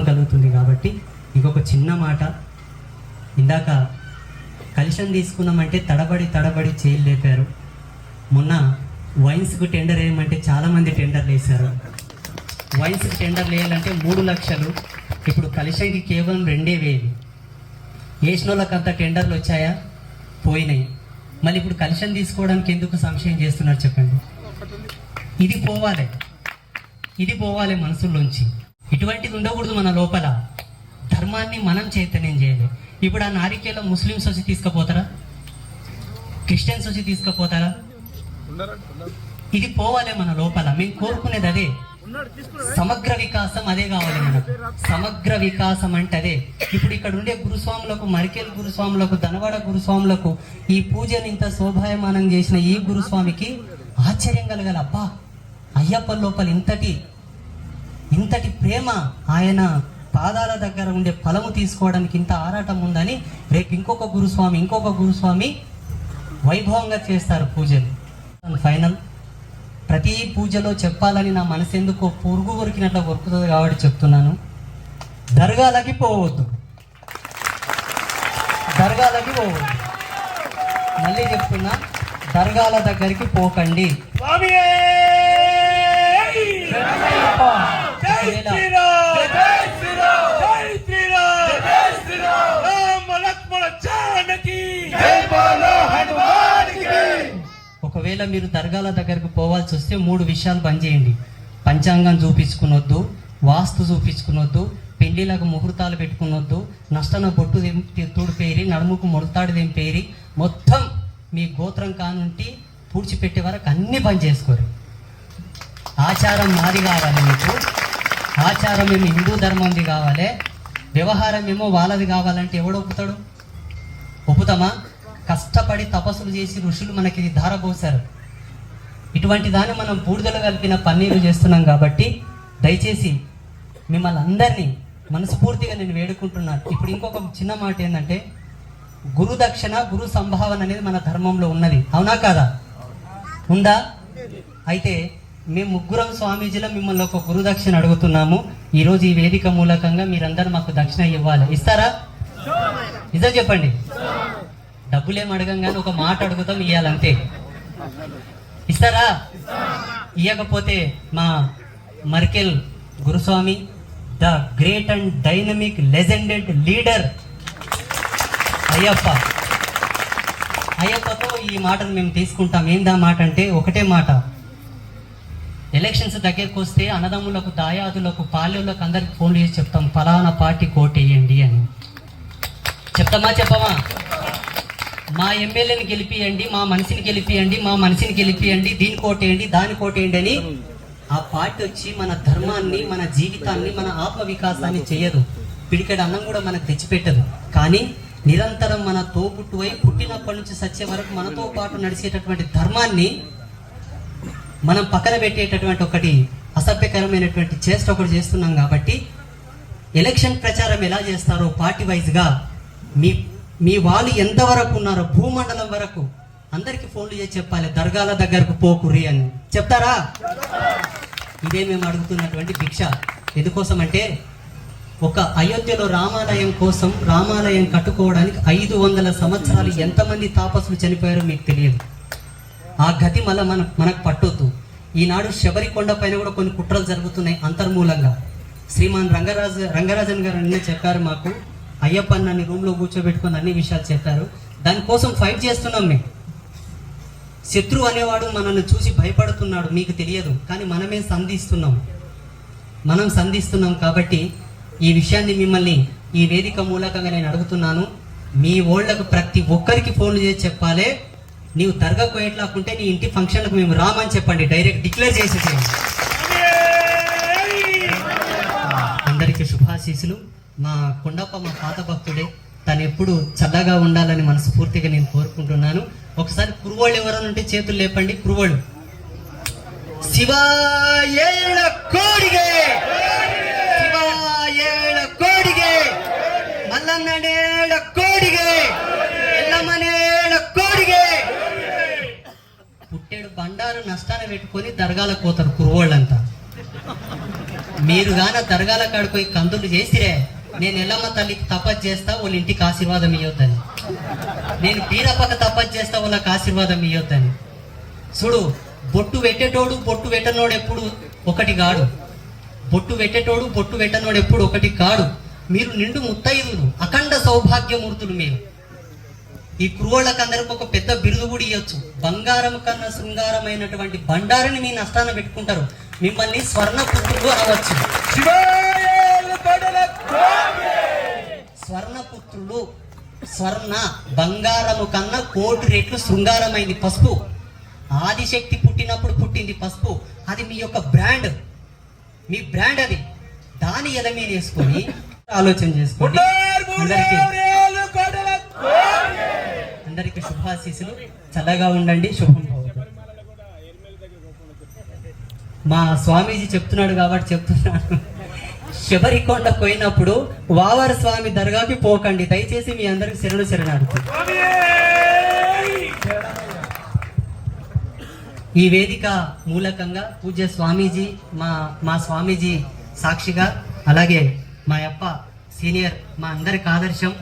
కలుగుతుంది కాబట్టి ఇంకొక చిన్న మాట. ఇందాక కలిషన్ తీసుకున్నామంటే తడబడి తడబడి చేయలు లేపారు. మొన్న వైన్స్కు టెండర్ వేయమంటే చాలామంది టెండర్లు వేశారు. వైన్స్కి టెండర్ వేయాలంటే మూడు లక్షలు. ఇప్పుడు కలిషన్కి కేవలం రెండే వేలు. వేసిన వాళ్ళకంత అంత టెండర్లు వచ్చాయా? పోయినాయి. మళ్ళీ ఇప్పుడు కలిషన్ తీసుకోవడానికి ఎందుకు సంశయం చేస్తున్నారు చెప్పండి? ఇది పోవాలి. ఇది పోవాలి మనసులోంచి ఇటువంటిది ఉండకూడదు మన లోపల. ధర్మాన్ని మనం చైతన్యం చేయాలి. ఇప్పుడు ఆ నారికేలో ముస్లిమ్స్ వచ్చి తీసుకుపోతారా? క్రిస్టియన్స్ వచ్చి తీసుకుపోతారా? ఇది పోవాలి మన లోపల. మేము కోరుకునేది అదే. సమగ్ర వికాసం అదే కావాలి మనకు. సమగ్ర వికాసం అంటే అదే. ఇప్పుడు ఇక్కడ ఉండే గురుస్వాములకు మరికేల్ గురుస్వాములకు ధనవాడ గురుస్వాములకు ఈ పూజను ఇంత శోభాయమానం చేసిన ఈ గురుస్వామికి ఆశ్చర్యం కలగాలి. అబ్బా! అయ్యప్ప లోపల ఇంతటి ఇంతటి ప్రేమ ఆయన పాదాల దగ్గర ఉండే ఫలము తీసుకోవడానికి ఇంత ఆరాటం ఉందని రేపు ఇంకొక గురుస్వామి ఇంకొక గురుస్వామి వైభవంగా చేస్తారు పూజలు. ఫైనల్ ప్రతి పూజలో చెప్పాలని నా మనసు ఎందుకో పురుగు కొరికినట్లు కొరుకుతుంది కాబట్టి చెప్తున్నాను. దర్గాలకి పోవద్దు. దర్గాలకి పోవద్దు. మళ్ళీ చెప్తున్నా దర్గాల దగ్గరికి పోకండి. స్వామియే! ఒకవేళ మీరు దర్గాల దగ్గరకు పోవాల్సి వస్తే మూడు విషయాలు పనిచేయండి పంచాంగం చూపించుకునొద్దు వాస్తు చూపించుకునొద్దు పెళ్ళిలకు ముహూర్తాలు పెట్టుకునొద్దు నష్టన బొట్టు తోడు తూడిపేరి నడుముకు ముడతాడు పేరి మొత్తం మీ గోత్రం కానుంటి పూడ్చిపెట్టే వరకు అన్ని పని చేసుకోరు. ఆచారం మాది కావాలి మీకు ఆచారం మేము హిందూ ధర్మంది కావాలి. వ్యవహారం ఏమో వాళ్ళది కావాలంటే ఎవడు ఒప్పుతాడు? ఒప్పుతామా? కష్టపడి తపస్సులు చేసి ఋషులు మనకి ఇది ధారపోసారు ఇటువంటి దాన్ని మనం బూడిదలు కలిపిన పన్నీరు చేస్తున్నాం కాబట్టి దయచేసి మిమ్మల్ని అందరినీ మనస్ఫూర్తిగా నేను వేడుకుంటున్నాను. ఇప్పుడు ఇంకొక చిన్న మాట ఏంటంటే గురు దక్షిణ గురు సంభావన అనేది మన ధర్మంలో ఉన్నది. అవునా కాదా? ఉందా? అయితే మేము ముగ్గురం స్వామీజీలో మిమ్మల్ని ఒక గురు దక్షిణ అడుగుతున్నాము. ఈరోజు ఈ వేదిక మూలకంగా మీరందరూ మాకు దక్షిణ ఇవ్వాలి. ఇస్తారా? నిజం చెప్పండి. డబ్బులేం అడగంగానే ఒక మాట అడుగుతాం ఇవ్వాలంతే ఇస్తారా? ఇవ్వకపోతే మా Merkel Guruswamy the great and dynamic legended leader. Ayyappa. అయ్యప్పతో ఈ మాటను మేము తీసుకుంటాం. ఏందా మాట అంటే ఒకటే మాట. ఎలక్షన్స్ దగ్గరకు వస్తే అన్నదమ్ములకు దాయాదులకు పాలెలకు అందరికి ఫోన్ చేసి చెప్తాం ఫలానా పార్టీ కోటేయండి అని. చెప్తామా చెప్పమా? మా ఎమ్మెల్యేని గెలిపియండి మా మనిషిని గెలిపియండి మా మనిషిని గెలిపియండి దీని కోటేయండి దాని కోటేయండి అని ఆ పార్టీ వచ్చి మన ధర్మాన్ని మన జీవితాన్ని మన ఆత్మ వికాసాన్ని చేయదు. పిడికడ అన్నం కూడా మనకు తెచ్చిపెట్టదు. కానీ నిరంతరం మన తోబుట్టువై పుట్టినప్పటి నుంచి సచ్చే వరకు మనతో పాటు నడిచేటటువంటి ధర్మాన్ని మనం పక్కన పెట్టేటటువంటి ఒకటి అసభ్యకరమైనటువంటి చేష్ట ఒకటి చేస్తున్నాం కాబట్టి ఎలక్షన్ ప్రచారం ఎలా చేస్తారో పార్టీ వైజ్గా మీ మీ వాళ్ళు ఎంతవరకు ఉన్నారో భూమండలం వరకు అందరికీ ఫోన్లు చేసి చెప్పాలి. దర్గాల దగ్గరకు పోకురి అని. చెప్తారా? ఇదే మేము అడుగుతున్నటువంటి భిక్ష. ఎందుకోసం అంటే ఒక అయోధ్యలో రామాలయం కోసం రామాలయం కట్టుకోవడానికి ఐదు వందల సంవత్సరాలు ఎంతమంది తాపసులు చనిపోయారో మీకు తెలియదు. ఆ గతి మళ్ళీ మన మనకు పట్టొద్దు. ఈనాడు శబరికొండ పైన కూడా కొన్ని కుట్రలు జరుగుతున్నాయి అంతర్మూలంగా. శ్రీమాన్ రంగరాజ రంగరాజన్ గారు అన్నీ చెప్పారు మాకు. అయ్యప్ప నన్ను రూమ్లో కూర్చోబెట్టుకొని అన్ని విషయాలు చెప్పారు. దానికోసం ఫైట్ చేస్తున్నాం మేము. శత్రువు అనేవాడు మనల్ని చూసి భయపడుతున్నాడు మీకు తెలియదు. కానీ మనమే సంధిస్తున్నాం. మనం సంధిస్తున్నాం కాబట్టి ఈ విషయాన్ని మిమ్మల్ని ఈ వేదిక మూలకంగా నేను అడుగుతున్నాను. మీ ఓళ్ళకు ప్రతి ఒక్కరికి ఫోన్లు చేసి చెప్పాలి. నీవు దర్గా పోయేట్లాకుంటే నీ ఇంటి ఫంక్షన్లకు మేము రామని చెప్పండి. డైరెక్ట్ డిక్లేర్ చేసేసేయండి. అందరికీ శుభాశీసులు మా కొండప్ప మా పాత భక్తుడే తను ఎప్పుడు చల్లగా ఉండాలని మనస్ఫూర్తిగా నేను కోరుకుంటున్నాను. ఒకసారి కురువాళ్ళు ఎవరైనా ఉంటే చేతులు లేపండి. కురువాళ్ళు. శివాయ కోడిగా నష్టాన్ని పెట్టుకొని దర్గాలకు పోతారు కురువాళ్ళంతా మీరు గాన దర్గాల కాడిపోయి కందులు చేసిరే నేను ఎల్లమ్మ తల్లికి తపస్సు చేస్తా వాళ్ళ ఇంటికి ఆశీర్వాదం ఇవ్వద్దని నేను పీరప్పక తపస్సు చేస్తా వాళ్ళకి ఆశీర్వాదం ఇవ్వద్దని చూడు బొట్టు పెట్టేటోడు బొట్టు పెట్టనోడు ఎప్పుడు ఒకటి కాడు. బొట్టు పెట్టేటోడు బొట్టు పెట్టనోడు ఎప్పుడు ఒకటి కాడు. మీరు నిండు ముత్తైదులు అఖండ సౌభాగ్యమూర్తులు మీరు. ఈ అందరికి ఒక పెద్ద బిరుదు కూడా ఇవ్వచ్చు బంగారం కన్నా శృంగారమైనటువంటి బండారిని మీ నష్టాన పెట్టుకుంటారు. మిమ్మల్ని స్వర్ణ పుత్రులు అనవచ్చు. శివాయేలు కొడలకు స్వర్ణపుత్రులు స్వర్ణ బంగారము కన్నా కోటి రెట్లు శృంగారమైంది పసుపు. ఆదిశక్తి పుట్టినప్పుడు పుట్టింది పసుపు. అది మీ యొక్క బ్రాండ్. మీ బ్రాండ్ అది. దాని ఎద మీద వేసుకొని ఆలోచన చేసుకోండి. అందరికీ అందరికి శుభాశీసులు చల్లగా ఉండండి. శుభం మా స్వామీజీ చెప్తున్నాడు కాబట్టి చెప్తున్నాను. శబరికొండ పోయినప్పుడు వావర స్వామి దర్గాకి పోకండి. దయచేసి మీ అందరికి శరణు శరణాడుతుంది ఈ వేదిక మూలకంగా పూజ్య స్వామీజీ మా మా స్వామీజీ సాక్షిగా అలాగే మా అప్ప సీనియర్ మా అందరికి ఆదర్శం.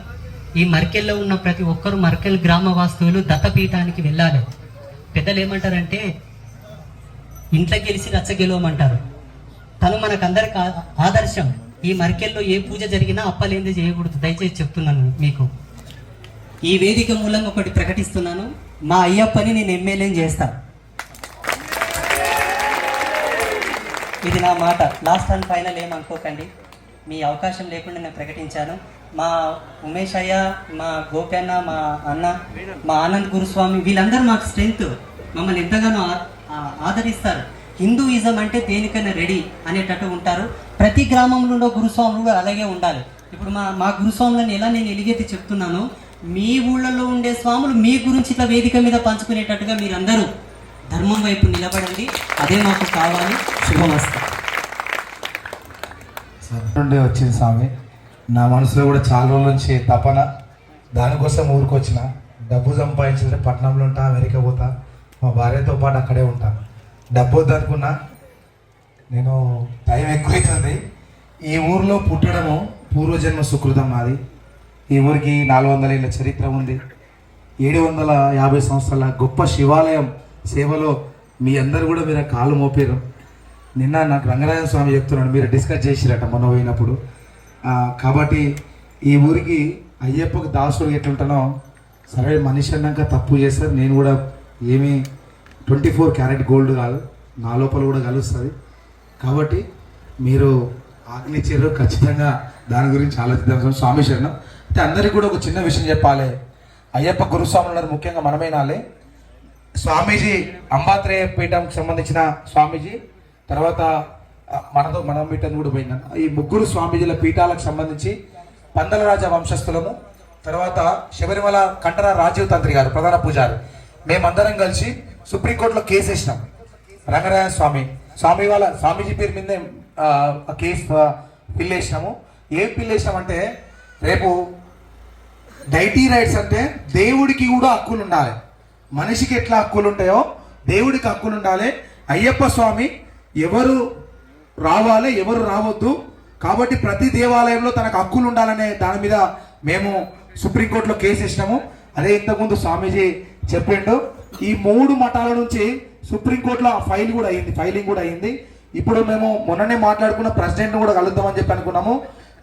ఈ మర్కెల్లో ఉన్న ప్రతి ఒక్కరు మర్కెల్ గ్రామ వాస్తువులు దత్తపీఠానికి వెళ్ళాలి. పెద్దలు ఏమంటారంటే ఇంట్లో గెలిచి రచ్చ గెలవమంటారు. తను మనకందరికి ఆ- ఆదర్శం. ఈ మర్కెల్లో ఏ పూజ జరిగినా అప్పలేంది చేయకూడదు. దయచేసి చెప్తున్నాను మీకు. ఈ వేదిక మూలంగా ఒకటి ప్రకటిస్తున్నాను. మా అయ్యప్పని నేను ఎమ్మెల్యేని చేస్తా. ఇది నా మాట. లాస్ట్ అండ్ ఫైనల్ ఏమనుకోకండి. మీ అవకాశం లేకుండా నేను ప్రకటించాను. మా ఉమేష్ అయ్య మా గోపన్న మా అన్న మా ఆనంద్ గురుస్వామి వీళ్ళందరూ మాకు స్ట్రెంగ్త్. మమ్మల్ని ఎంతగానో ఆదరిస్తారు. హిందూయిజం అంటే దేనికైనా రెడీ అనేటట్టు ఉంటారు. ప్రతి గ్రామంలో గురుస్వాములు అలాగే ఉండాలి. ఇప్పుడు మా మా గురుస్వాములను ఎలా నేను ఎలిగెత్తి చెప్తున్నాను మీ ఊళ్ళలో ఉండే స్వాములు మీ గురించి ఇట్లా వేదిక మీద పంచుకునేటట్టుగా మీరందరూ ధర్మం వైపు నిలబడండి. అదే మాకు కావాలి. శుభమస్తా. నుండి వచ్చింది స్వామి. నా మనసులో కూడా చాలా రోజుల నుంచి తపన. దానికోసం ఊరికొచ్చిన. డబ్బు సంపాదించింది పట్టణంలో ఉంటా అమెరికా పోతా. మా భార్యతో పాటు అక్కడే ఉంటా. డబ్బు వద్దనుకున్నా నేను టైం ఎక్కువైతుంది. ఈ ఊరిలో పుట్టడము పూర్వజన్మ సుకృతం నాది ఈ ఊరికి నాలుగు వందల ఏళ్ళ చరిత్ర ఉంది. ఏడు వందల యాభై సంవత్సరాల గొప్ప శివాలయం సేవలో మీ అందరు కూడా మీరు కాలు మోపారు నిన్న నాకు రంగరాజన్ స్వామి చెప్తున్నాడు మీరు డిస్కస్ చేసిరట మొన్న పోయినప్పుడు. కాబట్టి ఈ ఊరికి అయ్యప్పకు దాసుడు ఎట్లుంటానో సరే మనిషి అన్నాక తప్పు చేస్తారు. నేను కూడా ఏమీ ట్వంటీ ఫోర్ క్యారెట్ గోల్డ్ కాదు నా లోపల కూడా కలుస్తుంది. కాబట్టి మీరు ఆజ్ఞించారు ఖచ్చితంగా దాని గురించి ఆలోచిద్దాం స్వామి శరణం. అయితే అందరికీ కూడా ఒక చిన్న విషయం చెప్పాలి. అయ్యప్ప గురుస్వాములు ముఖ్యంగా మనమైనాలే. స్వామీజీ అంబాత్రేయ పీఠంకి సంబంధించిన స్వామీజీ తర్వాత మనతో మనం పీఠం కూడా పోయిందన్న ఈ ముగ్గురు స్వామీజీల పీఠాలకు సంబంధించి పందల రాజ వంశస్థులము తర్వాత శబరిమల కంటర రాజీవ్ తంత్రి గారు ప్రధాన పూజారి. మేమందరం కలిసి సుప్రీంకోర్టులో కేసు వేసినాం. రంగరాయ స్వామి. స్వామి వాళ్ళ స్వామీజీ పేరు మీదే ఆ, కేసు పిల్లేసినాము పిల్ ఏం పిల్ రేపు డైటీ రైట్స్ అంటే దేవుడికి కూడా హక్కులు ఉండాలి. మనిషికి ఎట్లా హక్కులు ఉంటాయో దేవుడికి హక్కులు ఉండాలి. అయ్యప్ప స్వామి ఎవరు రావాలి ఎవరు రావద్దు. కాబట్టి ప్రతి దేవాలయంలో తనకు హక్కులు ఉండాలనే దాని మీద మేము సుప్రీంకోర్టులో కేసు ఇచ్చినాము అదే ఇంతకుముందు స్వామీజీ చెప్పిండు. ఈ మూడు మఠాల నుంచి సుప్రీంకోర్టులో ఆ ఫైల్ కూడా అయింది ఫైలింగ్ కూడా అయింది. ఇప్పుడు మేము మొన్ననే మాట్లాడుకున్న ప్రెసిడెంట్ని కూడా కలుద్దామని చెప్పి అనుకున్నాము.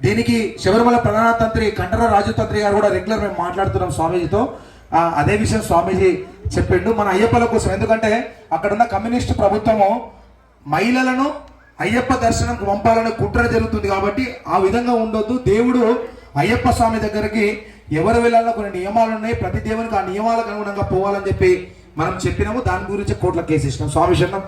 దీనికి శబరిమల ప్రధాన తంత్రి కంటర రాజు తంత్రి గారు కూడా రెగ్యులర్ మేము మాట్లాడుతున్నాం స్వామీజీతో. అదే విషయం స్వామీజీ చెప్పిండు. మన అయ్యప్పల కోసం. ఎందుకంటే అక్కడున్న కమ్యూనిస్ట్ ప్రభుత్వము మహిళలను అయ్యప్ప దర్శనంకు పంపాలని కుట్ర జరుగుతుంది కాబట్టి ఆ విధంగా ఉండొద్దు. దేవుడు అయ్యప్ప స్వామి దగ్గరికి ఎవరు వెళ్ళాలో కొన్ని నియమాలు ఉన్నాయి ప్రతి దేవునికి ఆ నియమాలకు అనుగుణంగా పోవాలని చెప్పి మనం చెప్పినాము. దాని గురించి కోట్ల కేసు ఇచ్చినాం. స్వామి శరణం.